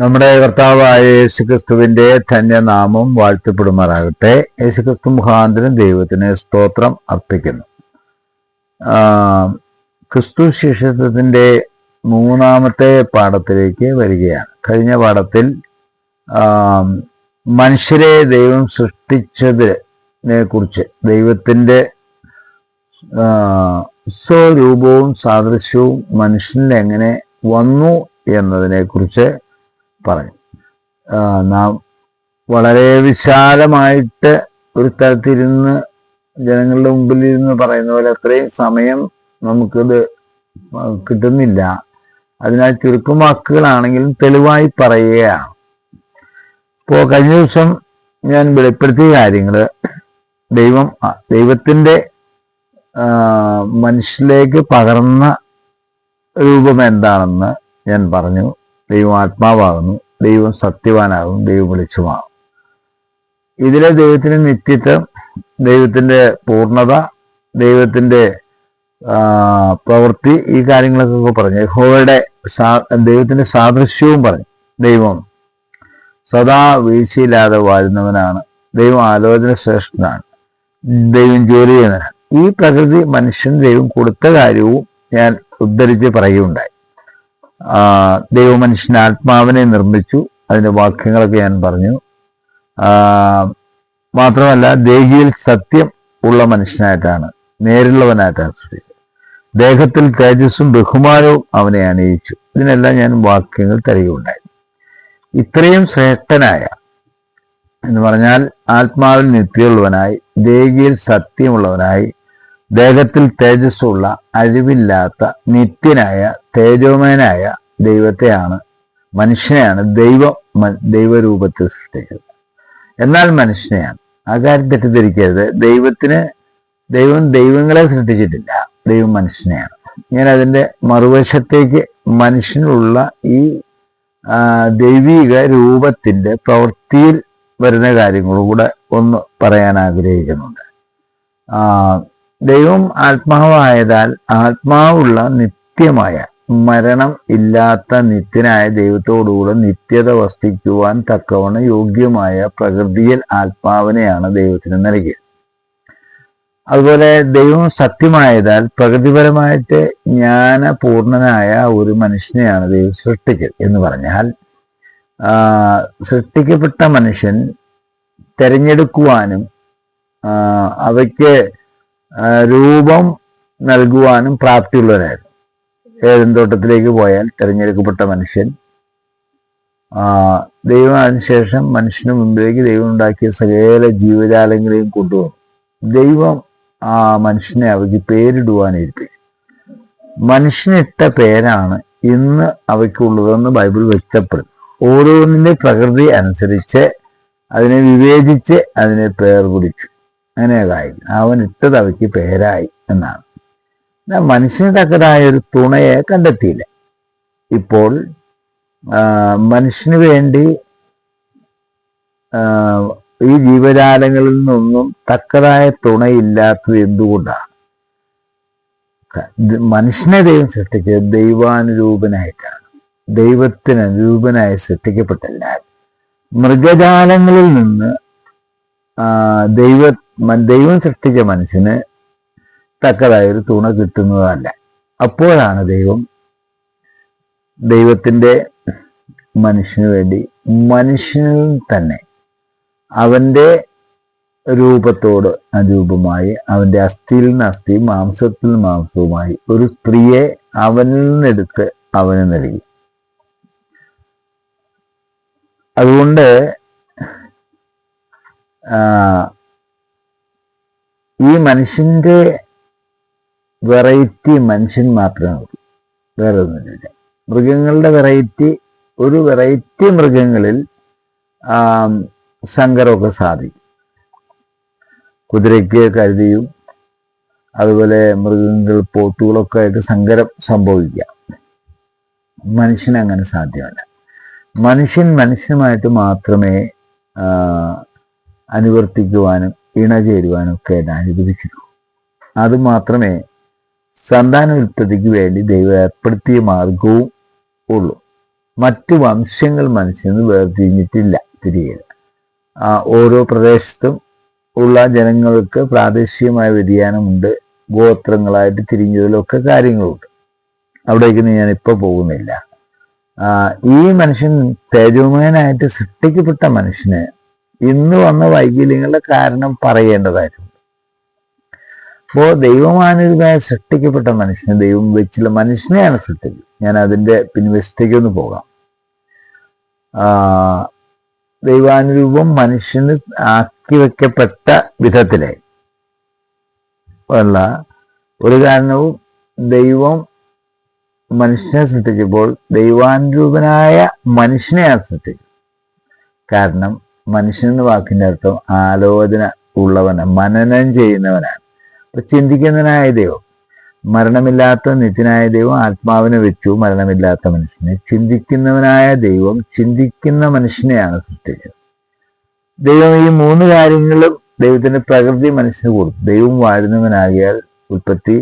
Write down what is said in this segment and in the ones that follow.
നമ്മുടെ കർത്താവായ യേശുക്രിസ്തുവിന്റെ ധന്യനാമം വാഴ്ത്തപ്പെടുമാറാകട്ടെ. യേശുക്രിസ്തു മുഖാന്തരം ദൈവത്തിന് സ്തോത്രം അർപ്പിക്കുന്നു. ക്രിസ്തു ശിഷ്യത്വത്തിന്റെ മൂന്നാമത്തെ പാഠത്തിലേക്ക് വരികയാണ്. കഴിഞ്ഞ പാഠത്തിൽ മനുഷ്യരെ ദൈവം സൃഷ്ടിച്ചതിനെ കുറിച്ച് ദൈവത്തിന്റെ സ്വരൂപവും സാദൃശ്യവും മനുഷ്യനിൽ എങ്ങനെ വന്നു എന്നതിനെ ആ, നാം വളരെ വിശാലമായിട്ട് ഒരു സ്ഥലത്തിരുന്ന് ജനങ്ങളുടെ മുമ്പിൽ ഇരുന്ന് പറയുന്ന പോലെ അത്രയും സമയം നമുക്കത് കിട്ടുന്നില്ല. അതിനാൽ ചുരുക്കം വാക്കുകളാണെങ്കിലും തെളിവായി പറയുകയാണ്. ഇപ്പോൾ കഴിഞ്ഞ ദിവസം ഞാൻ വെളിപ്പെടുത്തിയ കാര്യങ്ങൾ. ദൈവം ദൈവത്തിന്റെ മനുഷ്യരിലേക്ക് പകർന്ന രൂപം എന്താണെന്ന് ഞാൻ പറഞ്ഞു. ദൈവം ആത്മാവാകുന്നു ദൈവം സത്യവാനാകും ദൈവം വെളിച്ചമാകും ഇതിലെ ദൈവത്തിന്റെ നിത്യത്വം ദൈവത്തിന്റെ പൂർണത ദൈവത്തിന്റെ പ്രവൃത്തി ഈ കാര്യങ്ങളൊക്കെ പറഞ്ഞു. യഹോവയുടെ സാ ദൈവത്തിന്റെ സാദൃശ്യവും പറഞ്ഞു. ദൈവം സദാ വീഴ്ചയില്ലാതെ വാഴുന്നവനാണ്. ദൈവം ആലോചന ശ്രേഷ്ഠനാണ്. ദൈവം ജോലി ചെയ്യുന്നവനാണ്. ഈ പ്രകൃതി മനുഷ്യൻ ദൈവം കൊടുത്ത കാര്യവും ഞാൻ ഉദ്ധരിച്ച് പറയുകയുണ്ടായി. ആ, ദൈവം ആത്മാവിനെ നിർമ്മിച്ചു. അതിന്റെ വാക്യങ്ങളൊക്കെ ഞാൻ പറഞ്ഞു. മാത്രമല്ല ദേഹിയിൽ സത്യം ഉള്ള മനുഷ്യനായിട്ടാണ് നേരിള്ളവനായിട്ടാണ് സൃഷ്ടിച്ചത് ദേഹത്തിൽ തേജസ്സും ബഹുമാനവും അവനെ അണിയിച്ചു. ഇതിനെല്ലാം ഞാൻ വാക്യങ്ങൾ തരികയുണ്ടായി. ഇത്രയും ശ്രേഷ്ഠനായ എന്ന് പറഞ്ഞാൽ ആത്മാവിൽ നിത്യമുള്ളവനായി ദേഹിയിൽ സത്യമുള്ളവനായി ദേഹത്തിൽ തേജസ്സുള്ള അഴിവില്ലാത്ത നിത്യനായ തേജോമയനായ ദൈവത്തെയാണ് മനുഷ്യനെയാണ് ദൈവം ദൈവരൂപത്തിൽ സൃഷ്ടിച്ചത്. എന്നാൽ മനുഷ്യനെയാണ്. ആ കാര്യം തെറ്റിദ്ധരിക്കരുത്. ദൈവത്തിന് ദൈവം ദൈവങ്ങളെ സൃഷ്ടിച്ചിട്ടില്ല. ദൈവം മനുഷ്യനെയാണ്. ഞാൻ അതിന്റെ മറുവശത്തേക്ക് മനുഷ്യനുള്ള ഈ ദൈവിക രൂപത്തിന്റെ പ്രവൃത്തിയിൽ വരുന്ന കാര്യങ്ങളും കൂടെ ഒന്ന് പറയാൻ ആഗ്രഹിക്കുന്നുണ്ട്. ദൈവം ആത്മാവായതാൽ ആത്മാവുള്ള നിത്യമായ മരണം ഇല്ലാത്ത നിത്യനായ ദൈവത്തോടുകൂടെ നിത്യത വസ്തിക്കുവാൻ തക്കവണ്ണം യോഗ്യമായ പ്രകൃതിയിൽ ആത്മാവിനെയാണ് ദൈവത്തിന് നൽകിയത്. അതുപോലെ ദൈവം സത്യമായതാൽ പ്രകൃതിപരമായിട്ട് ജ്ഞാനപൂർണനായ ഒരു മനുഷ്യനെയാണ് ദൈവം സൃഷ്ടിച്ചത് എന്ന് പറഞ്ഞാൽ സൃഷ്ടിക്കപ്പെട്ട മനുഷ്യൻ തെരഞ്ഞെടുക്കുവാനും അവയ്ക്ക് രൂപം നൽകുവാനും പ്രാപ്തിയുള്ളവരായിരുന്നു ഏതെന്തോട്ടത്തിലേക്ക് പോയാൽ തിരഞ്ഞെടുക്കപ്പെട്ട മനുഷ്യൻ ദൈവം അതിനുശേഷം മനുഷ്യന് മുമ്പിലേക്ക് ദൈവം ഉണ്ടാക്കിയ സകല ജീവജാലങ്ങളെയും കൊണ്ടുവന്നു. ദൈവം ആ മനുഷ്യനെ അവയ്ക്ക് പേരിടുവാൻ മനുഷ്യനിട്ട പേരാണ് ഇന്ന് അവയ്ക്കുള്ളതെന്ന് ബൈബിൾ വ്യക്തപ്പെടുന്നു ഓരോന്നിന്റെ പ്രകൃതി അനുസരിച്ച് അതിനെ വിവേചിച്ച് അതിനെ പേർ കുടിച്ചു അങ്ങനെയായി അവൻ ഇട്ടത് അവയ്ക്ക് പേരായി എന്നാണ്. മനുഷ്യന് തക്കതായ ഒരു തുണയെ കണ്ടെത്തിയില്ല. ഇപ്പോൾ മനുഷ്യന് വേണ്ടി ഈ ജീവജാലങ്ങളിൽ നിന്നൊന്നും തക്കതായ തുണയില്ലാത്തത് എന്തുകൊണ്ടാണ്? മനുഷ്യനെ ദൈവം സൃഷ്ടിച്ചത് ദൈവാനുരൂപനായിട്ടാണ്. ദൈവത്തിന് അനുരൂപനായി സൃഷ്ടിക്കപ്പെട്ടല്ല മൃഗജാലങ്ങളിൽ നിന്ന് ദൈവ ദൈവം സൃഷ്ടിച്ച മനുഷ്യന് തക്കതായ ഒരു തുണ കിട്ടുന്നതല്ല. അപ്പോഴാണ് ദൈവം ദൈവത്തിന്റെ മനുഷ്യന് വേണ്ടി മനുഷ്യനിൽ തന്നെ അവന്റെ രൂപത്തോട് അനുരൂപമായി അവന്റെ അസ്ഥിയിൽ നിന്ന് അസ്ഥി മാംസത്തിൽ മാംസവുമായി ഒരു സ്ത്രീയെ അവനിൽ നിന്നെടുത്ത് അവന് നൽകി. അതുകൊണ്ട് ഈ മനുഷ്യന്റെ വെറൈറ്റി മനുഷ്യൻ മാത്രമേ ഉള്ളൂ. വേറെ ഒന്നുമില്ല മൃഗങ്ങളുടെ വെറൈറ്റി ഒരു വെറൈറ്റി മൃഗങ്ങളിൽ സങ്കരമൊക്കെ സാധിക്കും. കുതിരയ്ക്ക് കരുതിയും അതുപോലെ മൃഗങ്ങൾ പോത്തുകളൊക്കെ ആയിട്ട് സങ്കരം സംഭവിക്കാം മനുഷ്യനങ്ങനെ സാധ്യമല്ല. മനുഷ്യൻ മനുഷ്യനുമായിട്ട് മാത്രമേ അനുവർത്തിക്കുവാനും ഇണചേരുവാനും ഒക്കെ അനുവദിച്ചിട്ടുള്ളൂ. അത് മാത്രമേ സന്താന ഉൽപ്പത്തിക്ക് വേണ്ടി ദൈവം ഏർപ്പെടുത്തിയ മാർഗവും ഉള്ളൂ. മറ്റു വംശങ്ങൾ മനുഷ്യന് വേർതിരിഞ്ഞിട്ടില്ല തിരികെ ആ ഓരോ പ്രദേശത്തും ഉള്ള ജനങ്ങൾക്ക് പ്രാദേശികമായ വ്യതിയാനമുണ്ട് ഗോത്രങ്ങളായിട്ട് തിരിഞ്ഞതിലൊക്കെ കാര്യങ്ങളുണ്ട്. അവിടേക്ക് ഞാൻ ഇപ്പൊ പോകുന്നില്ല. ഈ മനുഷ്യൻ തേജോമയനായിട്ട് സൃഷ്ടിക്കപ്പെട്ട മനുഷ്യന് ഇന്ന് വന്ന വൈകല്യങ്ങളുടെ കാരണം പറയേണ്ടതായിട്ടുണ്ട്. അപ്പോ ദൈവമാനുരമായ സൃഷ്ടിക്കപ്പെട്ട മനുഷ്യനെ ദൈവം വെച്ചുള്ള മനുഷ്യനെയാണ് സൃഷ്ടിച്ചത്. ഞാൻ അതിന്റെ പിൻവശത്തേക്ക് ഒന്ന് പോകാം. ദൈവാനുരൂപം മനുഷ്യന് ആക്കി വെക്കപ്പെട്ട വിധത്തിലെ ഉള്ള ഒരു കാരണവും ദൈവം മനുഷ്യനെ സൃഷ്ടിച്ചപ്പോൾ ദൈവാനുരൂപനായ മനുഷ്യനെയാണ് സൃഷ്ടിച്ചത്. കാരണം മനുഷ്യൻ എന്ന വാക്കിന്റെ അർത്ഥം ആലോചന ഉള്ളവനാണ് മനനം ചെയ്യുന്നവനാണ്. അപ്പൊ ചിന്തിക്കുന്നവനായ ദൈവം മരണമില്ലാത്ത നിത്യനായ ദൈവം ആത്മാവിനെ വെച്ചു മരണമില്ലാത്ത മനുഷ്യനെ. ചിന്തിക്കുന്നവനായ ദൈവം ചിന്തിക്കുന്ന മനുഷ്യനെയാണ് സൃഷ്ടിച്ചത്. ദൈവം ഈ മൂന്ന് കാര്യങ്ങളും ദൈവത്തിന്റെ പ്രകൃതി മനുഷ്യന് കൊടുത്തു. ദൈവം വാഴുന്നവനാകിയാൽ ഉൽപ്പത്തി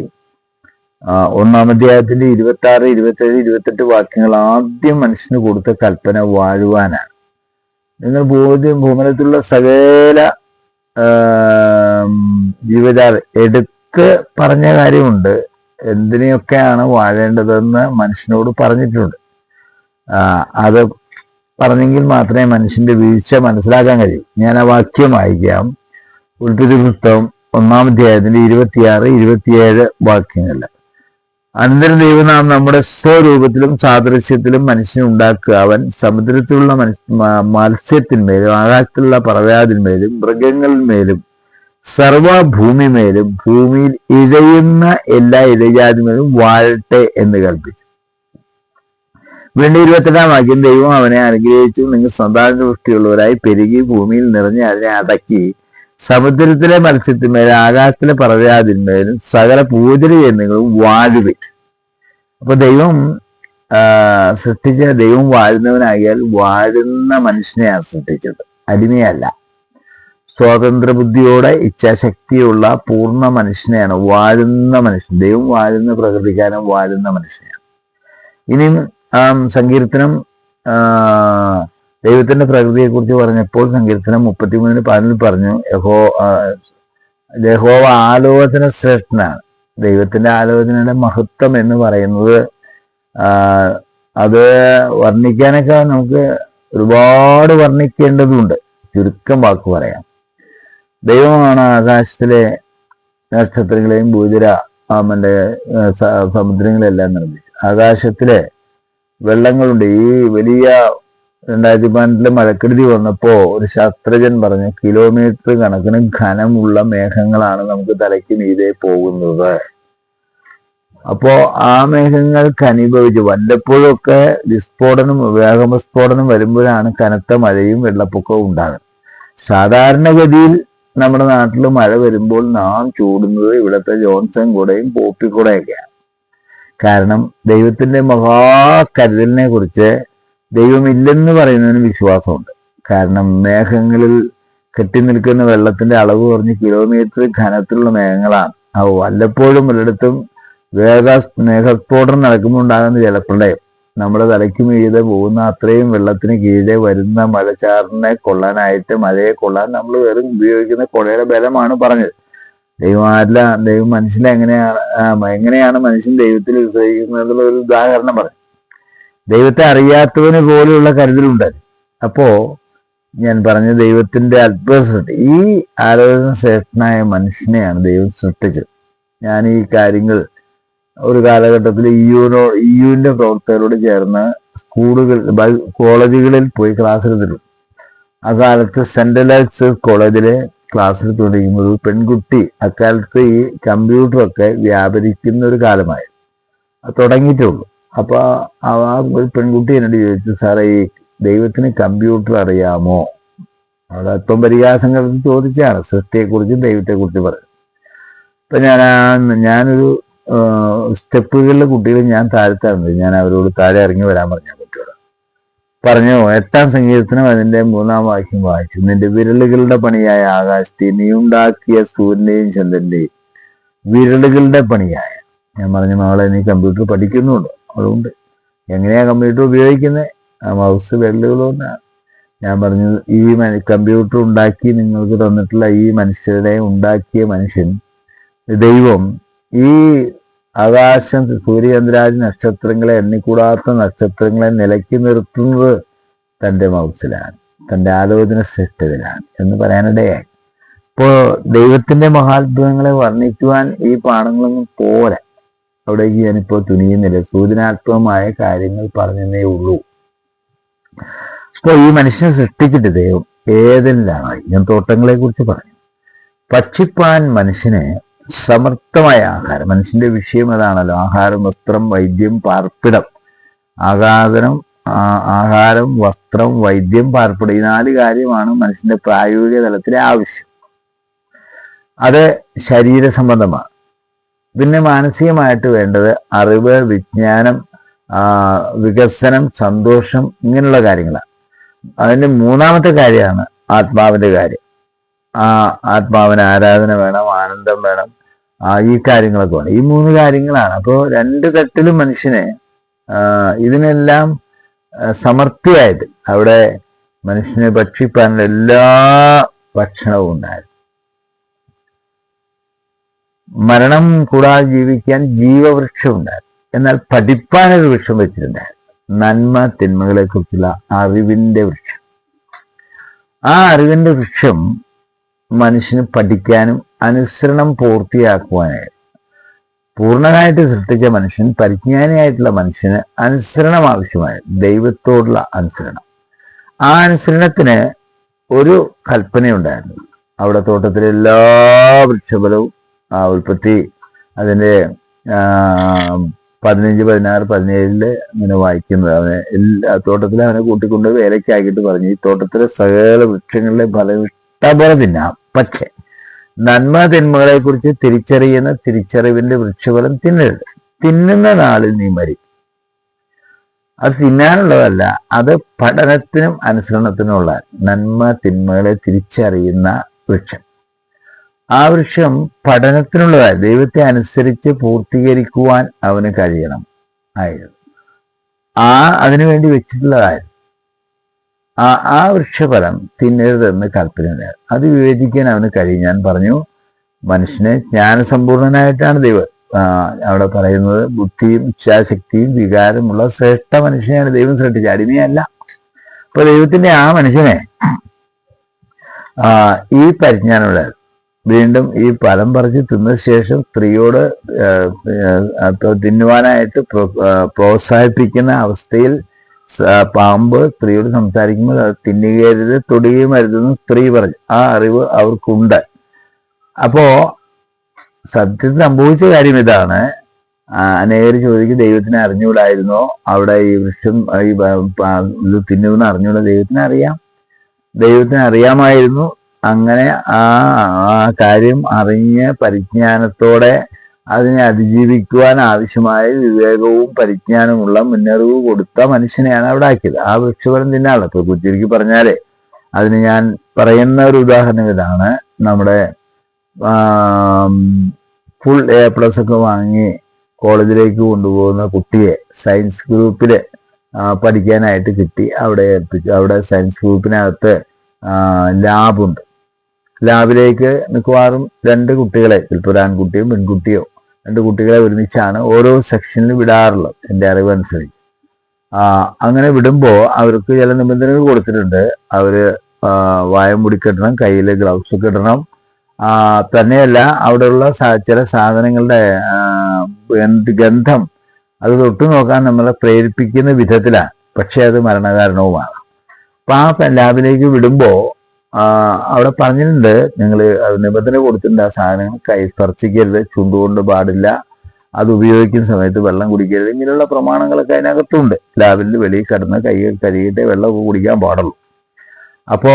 ഒന്നാം അധ്യായത്തിന്റെ ഇരുപത്തി ആറ് ഇരുപത്തി ഏഴ് ഇരുപത്തെട്ട് വാക്യങ്ങൾ ആദ്യം മനുഷ്യന് കൊടുത്ത കൽപ്പന വാഴുവാനാണ്. നിങ്ങൾ ഭൂമി ഭൂമനത്തിലുള്ള സകല ആം, ജീവജാല എടുത്ത് പറഞ്ഞ കാര്യമുണ്ട്. എന്തിനെയൊക്കെയാണ് വാഴേണ്ടതെന്ന് മനുഷ്യനോട് പറഞ്ഞിട്ടുണ്ട്. അത് പറഞ്ഞെങ്കിൽ മാത്രമേ മനുഷ്യന്റെ വീഴ്ച മനസ്സിലാക്കാൻ കഴിയൂ. ഞാൻ ആ വാക്യം വായിക്കാം. ഉൽപ്പത്തി വൃത്തം ഒന്നാം അധ്യായത്തിന്റെ ഇരുപത്തിയാറ് ഇരുപത്തിയേഴ് വാക്യങ്ങളിൽ. അനന്തരം ദൈവനാം നമ്മുടെ സ്വരൂപത്തിലും സാദൃശ്യത്തിലും മനുഷ്യനെ ഉണ്ടാക്കുക. അവൻ സമുദ്രത്തിലുള്ള മനുഷ്യ മത്സ്യത്തിന്മേലും ആകാശത്തിലുള്ള പറവയാതിന്മേലും മൃഗങ്ങളിന്മേലും സർവഭൂമിമേലും ഭൂമിയിൽ ഇഴയുന്ന എല്ലാ ഇഴജാതിമേലും വാഴട്ടെ എന്ന് കൽപ്പിച്ചു. വീണ്ടും ഇരുപത്തെട്ടാം വാക്യം ദൈവം അവനെ അനുഗ്രഹിച്ചു നിങ്ങൾ സന്താന വൃഷ്ടിയുള്ളവരായി പെരുകി ഭൂമിയിൽ നിറഞ്ഞ് അതിനെ അടക്കി സമുദ്രത്തിലെ മത്സ്യത്തിന്മേലും ആകാശത്തിലെ പറവയാതിന്മേലും സകല പൂജന ചെയ്യുന്നങ്ങളും വാഴുവിൻ. അപ്പൊ ദൈവം സൃഷ്ടിച്ച ദൈവം വാഴുന്നവനായാൽ വാഴുന്ന മനുഷ്യനെയാണ് സൃഷ്ടിച്ചത്. അടിമയല്ല. സ്വാതന്ത്ര്യ ബുദ്ധിയോടെ ഇച്ഛാശക്തിയുള്ള പൂർണ മനുഷ്യനെയാണ് വാഴുന്ന മനുഷ്യൻ. ദൈവം വാഴുന്ന പ്രകൃതിക്കാരൻ വാഴുന്ന മനുഷ്യനെയാണ്. ഇനിയും സങ്കീർത്തനം ദൈവത്തിന്റെ പ്രകൃതിയെക്കുറിച്ച് പറഞ്ഞപ്പോൾ സങ്കീർത്തനം മുപ്പത്തിമൂന്നിന് പതിനിൽ പറഞ്ഞു യഹോ യഹോവ ആലോചന ശ്രേഷ്ഠനാണ്. ദൈവത്തിന്റെ ആലോചനയുടെ മഹത്വം എന്ന് പറയുന്നത് അത് വർണിക്കാനൊക്കെ നമുക്ക് ഒരുപാട് വർണിക്കേണ്ടതുണ്ട്. ചുരുക്കം വാക്ക് പറയാം. ദൈവമാണ് ആകാശത്തിലെ നക്ഷത്രങ്ങളെയും ഭൂതിര ആമന്റെ സമുദ്രങ്ങളെല്ലാം നിർമ്മിച്ചത്. ആകാശത്തിലെ വെള്ളങ്ങളുണ്ട്. ഈ വലിയ രണ്ടായിരത്തി പതിനെട്ടിലെ മഴക്കെടുതി വന്നപ്പോ ഒരു ശാസ്ത്രജ്ഞൻ പറഞ്ഞു കിലോമീറ്റർ കണക്കിന് ഘനമുള്ള മേഘങ്ങളാണ് നമുക്ക് തലയ്ക്ക് മീതെ പോകുന്നത്. അപ്പോ ആ മേഘങ്ങൾ കനുഭവിച്ചു വല്ലപ്പോഴൊക്കെ വിസ്ഫോടനം വേഗമസ്ഫോടനം വരുമ്പോഴാണ് കനത്ത മഴയും വെള്ളപ്പൊക്കവും ഉണ്ടാകുന്നത്. സാധാരണഗതിയിൽ നമ്മുടെ നാട്ടിൽ മഴ വരുമ്പോൾ നാം ചൂടുന്നത് ഇവിടുത്തെ ജോൺസൺ കൂടെയും പോപ്പി കൂടെയൊക്കെയാണ്. കാരണം ദൈവത്തിന്റെ മഹാകരുതലിനെ കുറിച്ച് ദൈവമില്ലെന്ന് പറയുന്നതിന് വിശ്വാസമുണ്ട്. കാരണം മേഘങ്ങളിൽ കെട്ടി നിൽക്കുന്ന വെള്ളത്തിന്റെ അളവ് കുറഞ്ഞ് കിലോമീറ്റർ ഘനത്തിലുള്ള മേഘങ്ങളാണ്. അവ വല്ലപ്പോഴും ഒരിടത്തും വേഗ മേഘസ്ഫോടനം നടക്കുമ്പോൾ ഉണ്ടാകുന്ന ജലപ്രളയം നമ്മുടെ തലയ്ക്ക് മീതെ പോകുന്ന അത്രയും വെള്ളത്തിന് കീഴെ വരുന്ന മലച്ചാറിനെ കൊള്ളാനായിട്ട് മഴയെ കൊള്ളാൻ നമ്മൾ വെറും ഉപയോഗിക്കുന്ന കുടയുടെ ബലമാണ് പറഞ്ഞത്. ദൈവമാരില്ല ദൈവം മനുഷ്യനെ എങ്ങനെയാണ് എങ്ങനെയാണ് മനുഷ്യൻ ദൈവത്തിൽ വിശ്വസിക്കുന്നത് എന്നുള്ള ഒരു ഉദാഹരണം പറഞ്ഞു. ദൈവത്തെ അറിയാത്തവന് പോലെയുള്ള കരുതലുണ്ട്. അപ്പോ ഞാൻ പറഞ്ഞ ദൈവത്തിന്റെ അത്ഭുത ഈ ആലോചന ശ്രേഷ്ഠനായ മനുഷ്യനെയാണ് ദൈവം സൃഷ്ടിച്ചത്. ഞാൻ ഈ കാര്യങ്ങൾ ഒരു കാലഘട്ടത്തിൽ ഇയുനോ ഇയുവിന്റെ പ്രവർത്തകരോട് ചേർന്ന് സ്കൂളുകൾ കോളേജുകളിൽ പോയി ക്ലാസ് എടുത്തിട്ടുണ്ട്. ആ കാലത്ത് സെൻട്രൽ ലൈറ്റ്സ് കോളേജിലെ ക്ലാസ് എടുത്തുകൊണ്ടിരിക്കുമ്പോൾ ഒരു പെൺകുട്ടി അക്കാലത്ത് ഈ കമ്പ്യൂട്ടറൊക്കെ വ്യാപരിക്കുന്ന ഒരു കാലമായി തുടങ്ങിയിട്ടുള്ളൂ. അപ്പൊ ആ ഒരു പെൺകുട്ടി എന്നോട് ചോദിച്ചു സാറേ ഈ ദൈവത്തിന് കമ്പ്യൂട്ടർ അറിയാമോ? അവിടെ അല്പം പരിഹാസങ്ങൾ ചോദിച്ചാണ് സൃഷ്ടിയെക്കുറിച്ചും ദൈവത്തെക്കുറിച്ചും പറഞ്ഞു അപ്പൊ ഞാൻ ഞാനൊരു സ്റ്റെപ്പുകളിലെ കുട്ടികൾ ഞാൻ താഴ്ത്താറുണ്ട് ഞാൻ അവരോട് താഴെ ഇറങ്ങി വരാൻ പറഞ്ഞു കുട്ടിയോട് പറഞ്ഞു എട്ടാം സംഗീതത്തിനും അതിന്റെ മൂന്നാം വാക്യം വായിച്ചു. നിന്റെ വിരലുകളുടെ പണിയായ ആകാശത്തെ നീ ഉണ്ടാക്കിയ സൂര്യന്റെയും ചന്ദ്രന്റെയും വിരലുകളുടെ പണിയായ. ഞാൻ പറഞ്ഞു മകളെ നീ കമ്പ്യൂട്ടർ പഠിക്കുന്നുണ്ടോ? അതുകൊണ്ട് എങ്ങനെയാണ് കമ്പ്യൂട്ടർ ഉപയോഗിക്കുന്നത് മൗസ് വിരലുകളോണ്ടാണ് ഞാൻ പറഞ്ഞത് ഈ കമ്പ്യൂട്ടർ ഉണ്ടാക്കി നിങ്ങൾക്ക് തന്നിട്ടുള്ള ഈ മനുഷ്യരെ ഉണ്ടാക്കിയ മനുഷ്യൻ ദൈവം ഈ ആകാശം സൂര്യചന്ദ്രാദി നക്ഷത്രങ്ങളെ എണ്ണിക്കൂടാത്ത നക്ഷത്രങ്ങളെ നിലക്കി നിർത്തുന്നത് തന്റെ മൗസിലാണ് തന്റെ ആലോചന സൃഷ്ടിയിലാണ് എന്ന് പറയാനിടയായി. ഇപ്പോ ദൈവത്തിന്റെ മഹാത്ഭുതങ്ങളെ വർണിക്കുവാൻ ഈ പാഠങ്ങളൊന്നും പോരാ. അവിടേക്ക് ഞാനിപ്പോ തുനിയുന്നില്ല. സൂചനാത്മകമായ കാര്യങ്ങൾ പറഞ്ഞതേ ഉള്ളൂ. അപ്പോൾ ഈ മനുഷ്യനെ സൃഷ്ടിച്ചിട്ട് ദൈവം ഏതെല്ലാം ഞാൻ തോട്ടങ്ങളെ കുറിച്ച് പറഞ്ഞു. പക്ഷിപ്പാൻ മനുഷ്യനെ സമർത്ഥമായ ആഹാരം മനുഷ്യന്റെ വിഷയം അതാണല്ലോ. ആഹാരം വസ്ത്രം വൈദ്യം പാർപ്പിടം. ആകാദനം ആഹാരം വസ്ത്രം വൈദ്യം പാർപ്പിടം ഈ നാല് കാര്യമാണ് മനുഷ്യന്റെ പ്രായോഗിക തലത്തിലെ ആവശ്യം. അത് ശരീര സംബന്ധമാണ്. പിന്നെ മാനസികമായിട്ട് വേണ്ടത് അറിവ് വിജ്ഞാനം വികസനം സന്തോഷം ഇങ്ങനെയുള്ള കാര്യങ്ങളാണ് അതിന്റെ മൂന്നാമത്തെ കാര്യമാണ് ആത്മാവിന്റെ കാര്യം. ആ ആത്മാവിന് ആരാധന വേണം ആനന്ദം വേണം ആ ഈ കാര്യങ്ങളൊക്കെ വേണം. ഈ മൂന്ന് കാര്യങ്ങളാണ്. അപ്പോൾ രണ്ട് തട്ടിലും മനുഷ്യനെ ഇതിനെല്ലാം സമർത്ഥിയായിട്ട് അവിടെ മനുഷ്യനെ ഭക്ഷിപ്പാനുള്ള എല്ലാ ഭക്ഷണവും ഉണ്ടായിരുന്നു. മരണം കൂടാതെ ജീവിക്കാൻ ജീവവൃക്ഷം ഉണ്ടായിരുന്നു. എന്നാൽ പഠിപ്പാനൊരു വൃക്ഷം വെച്ചിട്ടുണ്ടായിരുന്നു. നന്മ തിന്മകളെ കുറിച്ചുള്ള അറിവിന്റെ വൃക്ഷം. ആ അറിവിന്റെ വൃക്ഷം മനുഷ്യന് പഠിക്കാനും അനുസരണം പൂർത്തിയാക്കുവാനായിരുന്നു. പൂർണമായിട്ട് സൃഷ്ടിച്ച മനുഷ്യൻ പരിജ്ഞാനിയായിട്ടുള്ള മനുഷ്യന് അനുസരണം ആവശ്യമായിരുന്നു. ദൈവത്തോടുള്ള അനുസരണം. ആ അനുസരണത്തിന് ഒരു കൽപ്പനയുണ്ടായിരുന്നു. അവിടെ തോട്ടത്തിലെ എല്ലാ വൃക്ഷഫലവും ഉൽപ്പത്തി അതിന്റെ ആ, പതിനഞ്ച് പതിനാറ് പതിനേഴിൽ ഇങ്ങനെ വായിക്കുന്നത്. അവനെ എല്ലാ തോട്ടത്തിൽ അവനെ കൂട്ടിക്കൊണ്ട് വേലയ്ക്കാക്കിയിട്ട് പറഞ്ഞു. ഈ തോട്ടത്തിലെ സകല വൃക്ഷങ്ങളിലെ ഫലം ഇഷ്ടപോലെ തിന്നാം. പക്ഷേ നന്മ തിന്മകളെ കുറിച്ച് തിരിച്ചറിയുന്ന തിരിച്ചറിവിന്റെ വൃക്ഷഫലം തിന്നരുത്. തിന്നുന്ന നാളിൽ നീ മരിക്കും. അത് തിന്നാനുള്ളതല്ല അത് പഠനത്തിനും അനുസരണത്തിനുമുള്ള നന്മ തിന്മകളെ തിരിച്ചറിയുന്ന വൃക്ഷം. ആ വൃക്ഷം പഠനത്തിനുള്ളതായി ദൈവത്തെ അനുസരിച്ച് പൂർത്തീകരിക്കുവാൻ അവന് കഴിയണം ആയിരുന്നു. ആ അതിനുവേണ്ടി വെച്ചിട്ടുള്ളതായിരുന്നു ആ ആ വൃക്ഷഫലം തിന്നരുതെന്ന് കൽപ്പന അത് വിവേചിക്കാൻ അവന് കഴിയും. ഞാൻ പറഞ്ഞു മനുഷ്യനെ ജ്ഞാനസമ്പൂർണനായിട്ടാണ് ദൈവം അവിടെ പറയുന്നത്. ബുദ്ധിയും ഇച്ഛാശക്തിയും വികാരമുള്ള ശ്രേഷ്ഠ മനുഷ്യനെയാണ് ദൈവം സൃഷ്ടിച്ചത്. അടിമയല്ല. അപ്പൊ ദൈവത്തിന്റെ ആ മനുഷ്യനെ ഈ പരിജ്ഞാനമുള്ള വീണ്ടും ഈ പഴം പറിച്ച് തിന്ന ശേഷം സ്ത്രീയോട് തിന്നുവാനായിട്ട് പ്രോത്സാഹിപ്പിക്കുന്ന അവസ്ഥയിൽ പാമ്പ് സ്ത്രീയോട് സംസാരിക്കുമ്പോൾ അത് തിന്നുകയരുത് തൊടുകയും അരുതെന്ന് സ്ത്രീ പറഞ്ഞു. ആ അറിവ് അവർക്കുണ്ട്. അപ്പോ സത്യത്തിൽ സംഭവിച്ച കാര്യം ഇതാണ്. അനേകർ ചോദിക്കും ദൈവത്തിന് അറിഞ്ഞുകൂടായിരുന്നോ? അവിടെ ഈ വൃക്ഷം ഈ ഇത് തിന്നുമെന്ന് അറിഞ്ഞുകൂടാ? ദൈവത്തിന് അറിയാം? ദൈവത്തിന് അറിയാമായിരുന്നു. അങ്ങനെ ആ കാര്യം അറിഞ്ഞ് പരിജ്ഞാനത്തോടെ അതിനെ അതിജീവിക്കുവാൻ ആവശ്യമായ വിവേകവും പരിജ്ഞാനമുള്ള മുന്നറിവ് കൊടുത്ത മനുഷ്യനെയാണ് അവിടെ ആക്കിയത്. ആ വൃക്ഷഫലം തിന്നാളെ ഇപ്പൊ കുച്ചിരിക്ക് പറഞ്ഞാലേ അതിന് ഞാൻ പറയുന്ന ഒരു ഉദാഹരണം ഇതാണ്. നമ്മുടെ ഫുൾ എ പ്ലസ് ഒക്കെ വാങ്ങി കോളേജിലേക്ക് കൊണ്ടുപോകുന്ന കുട്ടിയെ സയൻസ് ഗ്രൂപ്പിൽ പഠിക്കാനായിട്ട് കിട്ടി. അവിടെ ഏൽപ്പിച്ചു അവിടെ സയൻസ് ഗ്രൂപ്പിനകത്ത് ലാബുണ്ട് ലാബിലേക്ക് മിക്കവാറും രണ്ട് കുട്ടികളെ ചിലപ്പോൾ ഒരു ആൺകുട്ടിയോ പെൺകുട്ടിയോ രണ്ട് കുട്ടികളെ ഒരുമിച്ചാണ് ഓരോ സെക്ഷനിൽ വിടാറുള്ളത് എന്റെ അറിവനുസരിച്ച് അങ്ങനെ വിടുമ്പോൾ അവർക്ക് ചില നിബന്ധനകൾ കൊടുത്തിട്ടുണ്ട്. അവർ ആ, വായം മുടിക്കെട്ടണം കയ്യിൽ ഗ്ലൗസ് ആ, തന്നെയല്ല അവിടെയുള്ള ചില സാധനങ്ങളുടെ ഗന്ധ- അത് തൊട്ടു നോക്കാൻ നമ്മളെ പ്രേരിപ്പിക്കുന്ന വിധത്തിലാണ്. പക്ഷെ അത് മരണകാരണവുമാണ്. അപ്പൊ ആ ലാബിലേക്ക് വിടുമ്പോ ആ, അവിടെ പറഞ്ഞിട്ടുണ്ട് നിങ്ങൾ നിബന്ധന കൊടുത്തിട്ടുണ്ട് ആ സാധനങ്ങൾ കൈ സ്പർശിക്കരുത് ചുണ്ടുകൊണ്ട് പാടില്ല അത് ഉപയോഗിക്കുന്ന സമയത്ത് വെള്ളം കുടിക്കരുത് ഇങ്ങനെയുള്ള പ്രമാണങ്ങളൊക്കെ അതിനകത്തുണ്ട്. ലാബിൽ വെളിയിൽ കിടന്ന് കൈ കഴുകിയിട്ട് വെള്ളം കുടിക്കാൻ പാടുള്ളൂ. അപ്പോ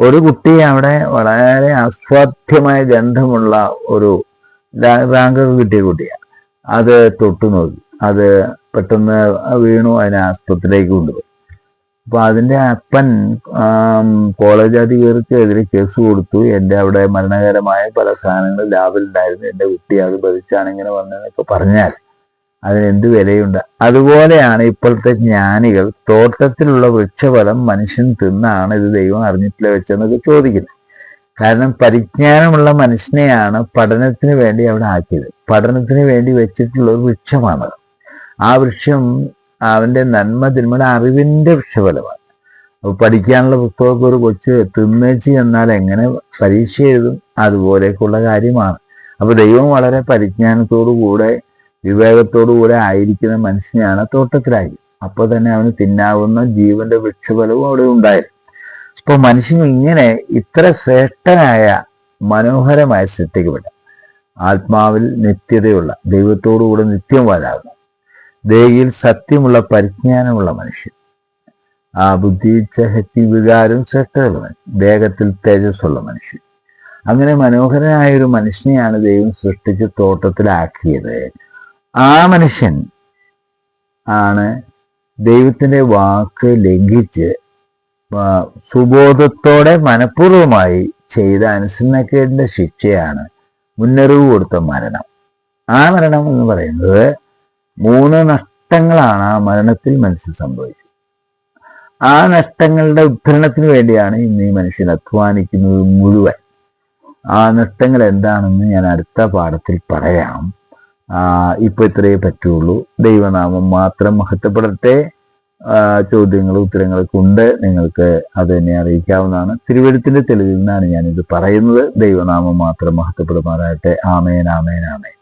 ഒരു കുട്ടി അവിടെ വളരെ അസ്വാധ്യമായ ഗന്ധമുള്ള ഒരു റാങ്ക് കിട്ടിയ കുട്ടിയാണ് അത് തൊട്ടു നോക്കി അത് പെട്ടെന്ന് വീണു അതിനെ ആസ്പത്രിയിലേക്ക് കൊണ്ടുപോയി. അപ്പൊ അതിന്റെ അപ്പൻ കോളേജ് അധികൃതർക്കെതിരെ കേസ് കൊടുത്തു. എന്റെ അവിടെ മരണകരമായ പല സാധനങ്ങളും ലാബിലുണ്ടായിരുന്നു എന്റെ കുട്ടി അത് ബധിച്ചാണ് ഇങ്ങനെ വന്നതെന്നൊക്കെ പറഞ്ഞാൽ അതിന് എന്ത് വിലയുണ്ട്? അതുപോലെയാണ് ഇപ്പോഴത്തെ ജ്ഞാനികൾ തോട്ടത്തിലുള്ള വൃക്ഷഫലം മനുഷ്യൻ തിന്നാണ് ഇത് ദൈവം അറിഞ്ഞിട്ടില്ല വെച്ചെന്നൊക്കെ ചോദിക്കുന്നത്. കാരണം പരിജ്ഞാനമുള്ള മനുഷ്യനെയാണ് പഠനത്തിന് വേണ്ടി അവിടെ ആക്കിയത്. പഠനത്തിന് വേണ്ടി വെച്ചിട്ടുള്ള ഒരു വൃക്ഷമാണ് ആ വൃക്ഷം അവന്റെ നന്മ തിന്മയുടെ അറിവിന്റെ വിഷഫലമാണ്. അപ്പോൾ പഠിക്കാനുള്ള പുസ്തകമൊക്കെ ഒരു കൊച്ച് തിന്നേച്ച് എന്നാൽ എങ്ങനെ പരീക്ഷ എഴുതും? അതുപോലെയൊക്കെയുള്ള കാര്യമാണ്. അപ്പോൾ ദൈവം വളരെ പരിജ്ഞാനത്തോടു കൂടെ വിവേകത്തോടു കൂടെ ആയിരിക്കുന്ന മനുഷ്യനാണ് തോട്ടത്തിലായി. അപ്പോൾ തന്നെ അവന് തിന്നാവുന്ന ജീവന്റെ വൃക്ഷഫലവും അവിടെ ഉണ്ടായിരുന്നു. അപ്പോൾ മനുഷ്യൻ ഇങ്ങനെ ഇത്ര ശ്രേഷ്ഠനായ മനോഹരമായ സൃഷ്ടിക്കപ്പെട്ട ആത്മാവിൽ നിത്യതയുള്ള ദൈവത്തോടുകൂടെ നിത്യം വരാകുന്നു ദേഹിയിൽ സത്യമുള്ള പരിജ്ഞാനമുള്ള മനുഷ്യൻ. ആ ബുദ്ധി ശക്തി വികാരം ശ്രേഷ്ഠതയുള്ള മനുഷ്യൻ. ദേഹത്തിൽ തേജസ്സുള്ള മനുഷ്യൻ. അങ്ങനെ മനോഹരനായ ഒരു മനുഷ്യനെയാണ് ദൈവം സൃഷ്ടിച്ച് തോട്ടത്തിലാക്കിയത്. ആ മനുഷ്യൻ ആണ് ദൈവത്തിന്റെ വാക്ക് ലംഘിച്ച് സുബോധത്തോടെ മനഃപൂർവമായി ചെയ്ത അനുസരണക്കേടിന്റെ ശിക്ഷയാണ് മുന്നറിവ് കൊടുത്ത മരണം. ആ മരണം എന്ന് പറയുന്നത് മൂന്ന് നഷ്ടങ്ങളാണ് ആ മരണത്തിൽ മനുഷ്യൻ സംഭവിച്ചത്. ആ നഷ്ടങ്ങളുടെ ഉദ്ധരണത്തിന് വേണ്ടിയാണ് ഇന്ന് ഈ മനുഷ്യൻ അധ്വാനിക്കുന്നത് മുഴുവൻ. ആ നഷ്ടങ്ങൾ എന്താണെന്ന് ഞാൻ അടുത്ത പാഠത്തിൽ പറയാം. ഇപ്പൊ ഇത്രയേ പറ്റുള്ളൂ. ദൈവനാമം മാത്രം മഹത്വപ്പെടട്ടെ. ചോദ്യങ്ങളും ഉത്തരങ്ങളൊക്കെ ഉണ്ട്. നിങ്ങൾക്ക് അത് എന്നെ അറിയിക്കാവുന്നതാണ്. തിരുവഴുത്തിന്റെ തെളിവിൽ നിന്നാണ് ഞാനിത് പറയുന്നത്. ദൈവനാമം മാത്രം മഹത്വപ്പെടുമാറാകട്ടെ. ആമേൻ ആമേൻ ആമേൻ.